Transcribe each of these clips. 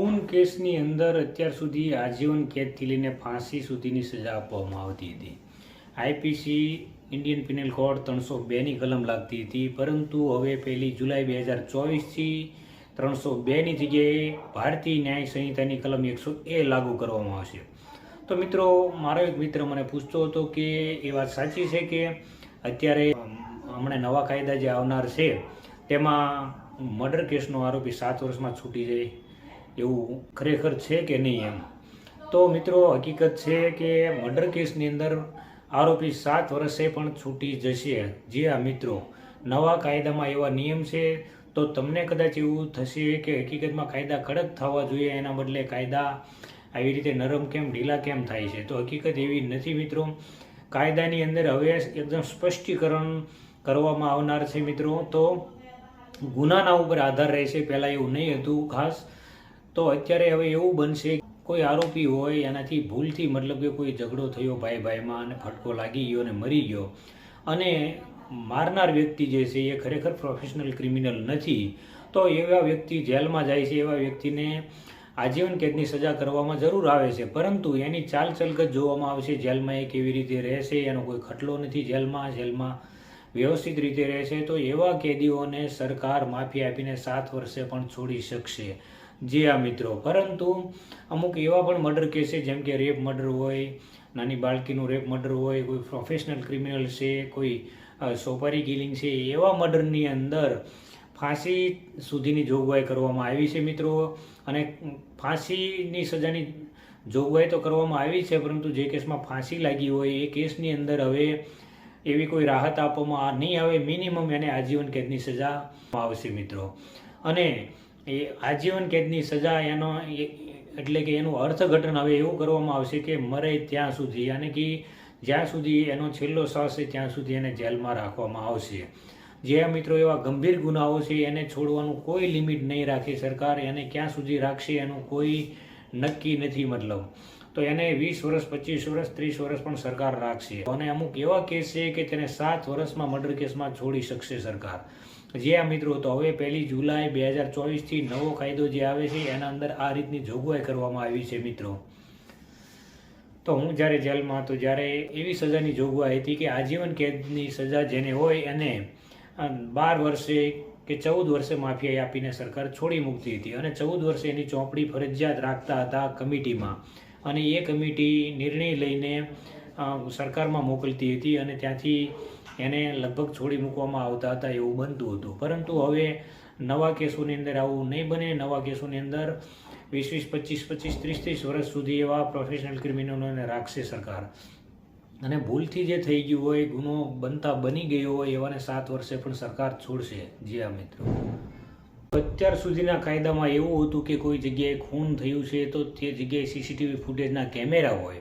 ખૂન કેસની અંદર અત્યાર સુધી આજીવન કેદથી લઈને ફાંસી સુધીની સજા આપવામાં આવતી હતી. આઈપીસી ઇન્ડિયન પિનલ કોડ ત્રણસો બેની કલમ લાગતી હતી, પરંતુ હવે પહેલી જુલાઈ બે હજાર ચોવીસથી ત્રણસો બેની જગ્યાએ ભારતીય ન્યાય સંહિતાની કલમ એકસો એ લાગુ કરવામાં આવશે. તો મિત્રો, મારો એક મિત્ર મને પૂછતો હતો કે એ વાત સાચી છે કે અત્યારે હમણાં નવા કાયદા જે આવનાર છે, તેમાં મર્ડર કેસનો આરોપી સાત વર્ષમાં છૂટી જાય? એવું ખરેખર છે કે નહીં એમ? તો મિત્રો, હકીકત છે કે મર્ડર કેસની અંદર આરોપી સાત વર્ષે પણ છૂટી જશે. જે આ મિત્રો. નવા કાયદામાં એવા નિયમ છે. તો તમને કદાચ એવું થશે કે હકીકતમાં કાયદા કડક થવા જોઈએ, એના બદલે કાયદા આવી રીતે નરમ કેમ, ઢીલા કેમ થાય છે? તો હકીકત એવી નથી, મિત્રો. કાયદાની અંદર હવે એકદમ સ્પષ્ટીકરણ કરવામાં આવનાર છે, મિત્રો. તો ગુનાના ઉપર આધાર રહેશે. પહેલાં એવું નહીં હતું ખાસ. તો અત્યારે હવે એવું બનશે, કોઈ આરોપી હોય, એનાથી ભૂલથી મતલબ કે કોઈ ઝઘડો થયો, ભાઈ ભાઈમાં અને ફટકો લાગી ગયો અને મરી ગયો. અને મારનાર વ્યક્તિ જે છે એ ખરેખર પ્રોફેશનલ ક્રિમિનલ નથી. તો એવા વ્યક્તિ જેલમાં જાય છે, એવા વ્યક્તિને આજીવન કેદની સજા કરવામાં જરૂર આવે છે. પરંતુ એની ચાલચલગત જોવામાં આવશે, જેલમાં એ કેવી રીતે રહેશે, એનો કોઈ ખટલો નથી જેલમાં. જેલમાં વ્યવસ્થિત રીતે રહેશે તો એવા કેદીઓને સરકાર માફી આપીને સાત વર્ષે પણ છોડી શકશે. જી આ મિત્રો. પરંતુ અમુક એવા પણ મર્ડર કેસ છે, જેમ કે રેપ મર્ડર હોય, નાની બાળકીનું રેપ મર્ડર હોય, કોઈ પ્રોફેશનલ ક્રિમિનલ છે, કોઈ સોપારી કિલિંગ છે, એવા મર્ડરની અંદર ફાંસી સુધીની જોગવાઈ કરવામાં આવી છે, મિત્રો. અને ફાંસીની સજાની જોગવાઈ તો કરવામાં આવી છે, પરંતુ જે કેસમાં ફાંસી લાગી હોય, એ કેસની અંદર હવે એવી કોઈ રાહત આપવામાં નહીં આવે. મિનિમમ એને આજીવન કેદની સજા આવશે મિત્રો. અને એ આજીવન કેદની સજા એનો એટલે કે એનું અર્થઘટન હવે એવું કરવામાં આવશે કે મરે ત્યાં સુધી. યાની કે જ્યાં સુધી એનો છેલ્લો શ્વાસ છે, ત્યાં સુધી એને જેલમાં રાખવામાં આવશે. જે મિત્રો એવા ગંભીર ગુનાઓ છે, એને છોડવાનું કોઈ લિમિટ નહીં રાખે સરકાર. એને ક્યાં સુધી રાખશે એનું કોઈ નક્કી નથી મતલબ. તો એને વીસ વર્ષ, પચીસ વર્ષ, ત્રીસ વર્ષ પણ સરકાર રાખશે. અને અમુક એવા કેસ છે કે તેને સાત વર્ષમાં મર્ડર કેસમાં છોડી શકશે સરકાર. જે આ મિત્રો તો હવે પહેલી જુલાઈ બે હજાર ચોવીસથી નવો કાયદો જે આવે છે, એના અંદર આ રીતની જોગવાઈ કરવામાં આવી છે મિત્રો. તો હું જ્યારે જેલમાં હતો, જ્યારે એવી સજાની જોગવાઈ હતી કે આજીવન કેદની સજા જેને હોય એને બાર વર્ષે કે ચૌદ વર્ષે માફિયા આપીને સરકાર છોડી મૂકતી હતી. અને ચૌદ વર્ષે એની ચોપડી ફરજિયાત રાખતા હતા કમિટીમાં. અને એ કમિટી નિર્ણય લઈને સરકારમાં મોકલતી હતી અને ત્યાંથી એને લગભગ છોડી મૂકવામાં આવતા હતા એવું બનતું હતું. પરંતુ હવે નવા કેસોની અંદર આવું નહીં બને. નવા કેસોની અંદર વીસ વીસ પચીસ પચીસ ત્રીસ ત્રીસ વર્ષ સુધી એવા પ્રોફેશનલ ક્રિમિનલોને રાખશે સરકાર. અને ભૂલથી જે થઈ ગયું હોય, ગુનો બનતા બની ગયો હોય એવાને સાત વર્ષે પણ સરકાર છોડશે. જી હા, મિત્રો. અત્યાર સુધીના કાયદામાં એવું હતું કે કોઈ જગ્યાએ ખૂન થયું છે તો તે જગ્યાએ સીસીટીવી ફૂટેજના કેમેરા હોય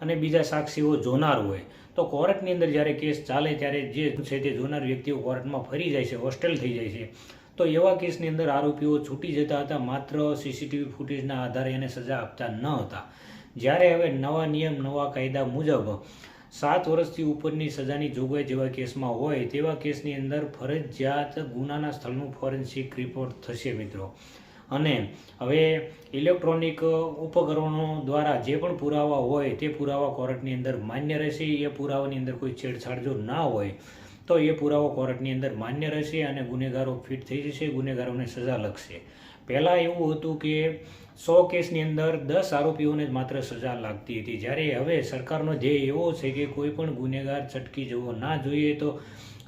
અને બીજા સાક્ષીઓ જોનાર હોય. તો કોર્ટની અંદર જ્યારે કેસ ચાલે ત્યારે જે છે તે જોનાર વ્યક્તિઓ કોર્ટમાં ફરી જાય છે, હોસ્ટેલ થઈ જાય છે. તો એવા કેસની અંદર આરોપીઓ છૂટી જતા હતા, માત્ર સીસીટીવી ફૂટેજના આધારે એને સજા આપતા ન હતા. જ્યારે હવે નવા નિયમ, નવા કાયદા મુજબ સાત વર્ષથી ઉપરની સજાની જોગવાઈ જેવા કેસમાં હોય તેવા કેસની અંદર ફરજિયાત ગુનાના સ્થળનું ફોરેન્સિક રિપોર્ટ થશે મિત્રો. અને હવે ઇલેક્ટ્રોનિક ઉપકરણો દ્વારા જે પણ પુરાવા હોય તે પુરાવા કોર્ટની અંદર માન્ય રહેશે, એ પુરાવાની અંદર કોઈ છેડછાડ જો ના હોય, તો એ પુરાવો કોર્ટની અંદર માન્ય રહેશે અને ગુનેગારો ફિટ થઈ જશે, ગુનેગારોને સજા લગશે. પહેલાં એવું હતું કે સો કેસની અંદર દસ આરોપીઓને જ માત્ર સજા લાગતી હતી. જ્યારે હવે સરકારનો ધ્યેય એવો છે કે કોઈ પણ ગુનેગાર છટકી જવો ના જોઈએ તો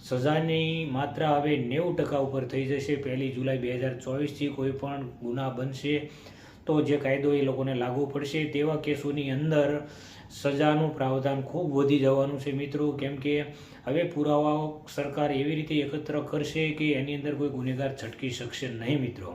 સજાની માત્રા હવે નેવું ટકા ઉપર થઈ જશે. પહેલી જુલાઈ બે હજાર ચોવીસથી કોઈ પણ ગુના બનશે તો જે કાયદો એ લોકોને લાગુ પડશે તેવા કેસોની અંદર સજાનું પ્રાવધાન ખૂબ વધી જવાનું છે મિત્રો. કેમ કે હવે પુરાવાઓ સરકાર એવી રીતે એકત્ર કરશે કે એની અંદર કોઈ ગુનેગાર છટકી શકશે નહીં મિત્રો.